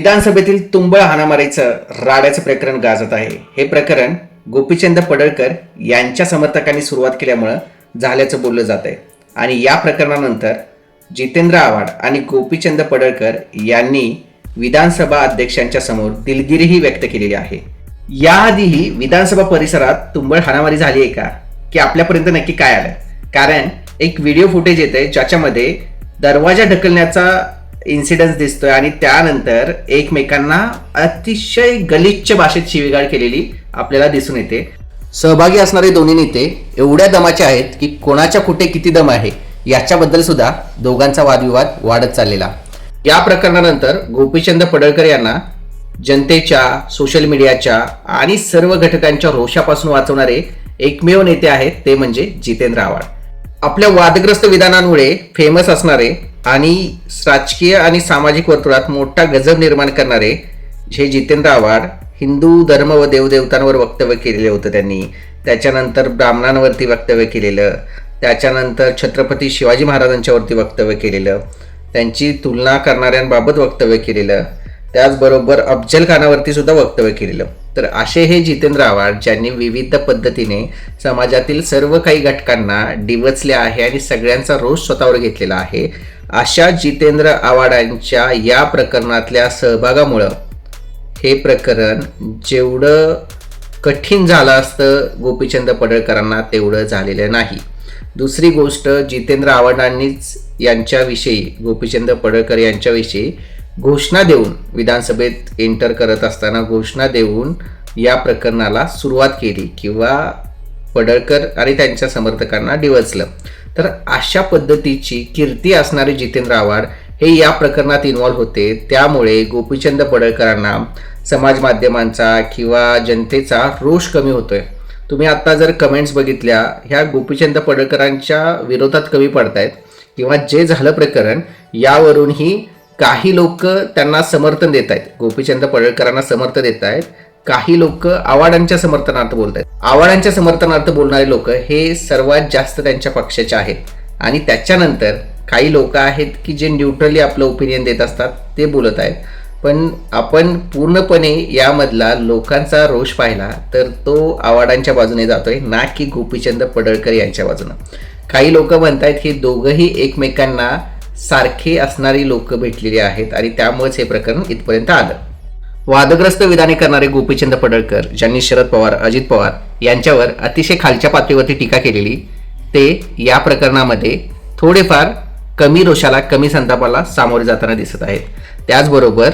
विधानसभेतील तुंबळ हाणामारीचं राड्याचं प्रकरण गाजत आहे. हे प्रकरण गोपीचंद पडळकर यांच्या समर्थकांनी सुरुवात केल्यामुळं झाल्याचं बोललं जात आहे आणि या प्रकरणानंतर जितेंद्र आव्हाड आणि गोपीचंद पडळकर यांनी विधानसभा अध्यक्षांच्या समोर दिलगिरीही व्यक्त केलेली आहे. याआधीही विधानसभा परिसरात तुंबळ हाणामारी झाली आहे का? की आपल्यापर्यंत नक्की काय आलं? कारण एक व्हिडिओ फुटेज येते ज्याच्यामध्ये दरवाजा ढकलण्याचा इन्सिडन्स दिसतोय आणि त्यानंतर एकमेकांना अतिशय गलिच्छ भाषेत शिवीगाळ केलेली आपल्याला दिसून येते. सहभागी असणारे दोन्ही नेते एवढ्या दमाचे आहेत की कोणाच्या कुठे किती दम आहे याच्याबद्दल सुद्धा दोघांचा वादविवाद वाढत चाललेला. या प्रकरणानंतर गोपीचंद पडळकर यांना जनतेच्या सोशल मीडियाच्या आणि सर्व घटकांच्या रोषापासून वाचवणारे एकमेव नेते आहेत ते म्हणजे जितेंद्र आव्हाड. आपल्या वादग्रस्त विधानांमुळे फेमस असणारे आणि राजकीय आणि सामाजिक वर्तुळात मोठा गजब निर्माण करणारे जे जितेंद्र आव्हाड हिंदू धर्म व देवदेवतांवर वक्तव्य केलेलं होतं त्यांनी. त्याच्यानंतर ब्राह्मणांवरती वक्तव्य केलेलं. त्याच्यानंतर छत्रपती शिवाजी महाराजांच्यावरती वक्तव्य केलेलं. त्यांची तुलना करणाऱ्यांबाबत वक्तव्य केलेलं. त्याचबरोबर अफजल खानावरती सुद्धा वक्तव्य केलेलं. तर असे हे जितेंद्र आव्हाड ज्यांनी विविध पद्धतीने समाजातील सर्व काही घटकांना डिवचले आहे आणि सगळ्यांचा रोष स्वतःवर घेतलेला आहे अशा जितेंद्र आव्हाडांच्या या प्रकरणातल्या सहभागामुळं हे प्रकरण जेवढं कठीण झालं असतं गोपीचंद पडळकरांना तेवढं झालेलं नाही. दुसरी गोष्ट जितेंद्र आव्हाडांनीच यांच्याविषयी गोपीचंद पडळकर यांच्याविषयी घोषणा देऊन विधानसभेत एंटर करत असताना घोषणा देऊन या प्रकरणाला सुरुवात केली किंवा पडळकर आणि त्यांच्या समर्थकांना डिवचलं. तर अशा पद्धतीची कीर्ती असणारे जितेंद्र आव्हाड हे या प्रकरणात इन्व्हॉल्व्ह होते. त्यामुळे गोपीचंद पडळकरांना समाज माध्यमांचा किंवा जनतेचा रोष कमी होतोय. तुम्ही आता जर कमेंट्स बघितल्या ह्या गोपीचंद पडळकरांच्या विरोधात कमी पडतायत किंवा जे झालं प्रकरण यावरूनही काही लोक त्यांना समर्थन देत आहेत गोपीचंद पडळकरांना समर्थन देत आहेत काही लोक आव्हाडांच्या समर्थनार्थ बोलत आहेत आव्हाडांच्या समर्थनार्थ बोलणारे लोक हे सर्वात जास्त त्यांच्या पक्षाचे आहेत. आणि त्याच्यानंतर काही लोक आहेत की जे न्यूट्रली आपलं ओपिनियन देत असतात ते बोलत आहेत. पण आपण पूर्णपणे यामधला लोकांचा रोष पाहिला तर तो आव्हाडांच्या बाजूने जातोय ना की गोपीचंद पडळकर यांच्या बाजूनं. काही लोक म्हणतायत की दोघंही एकमेकांना सारखे असणारी लोक भेटलेली आहेत आणि त्यामुळेच हे प्रकरण इथपर्यंत आलं. वादग्रस्त विधाने करणारे गोपीचंद पडळकर ज्यांनी शरद पवार अजित पवार यांच्यावर अतिशय खालच्या पातळीवरती टीका केलेली ते या प्रकरणामध्ये थोडेफार कमी रोषाला कमी संतापाला सामोरे जाताना दिसत आहेत. त्याचबरोबर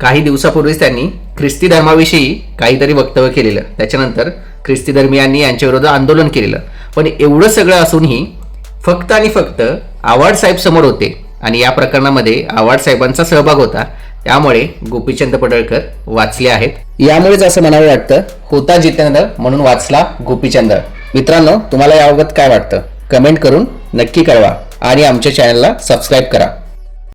काही दिवसापूर्वीच त्यांनी ख्रिस्ती धर्माविषयी काहीतरी वक्तव्य केलेलं त्याच्यानंतर ख्रिस्ती धर्मियांनी यांच्याविरोधात आंदोलन केलेलं. पण एवढं सगळं असूनही फक्त आणि फक्त आव्हाड साहेब समोर होते आणि या प्रकरणामध्ये आव्हाड साहेबांचा सहभाग होता त्यामुळे गोपीचंद पडळकर वाचले आहेत. यामुळेच असं म्हणावं वाटतं होता जितेंद्र म्हणून वाचला गोपीचंद. मित्रांनो तुम्हाला याबाबत काय वाटतं? कमेंट करून नक्की कळवा आणि आमच्या चॅनलला सबस्क्राईब करा.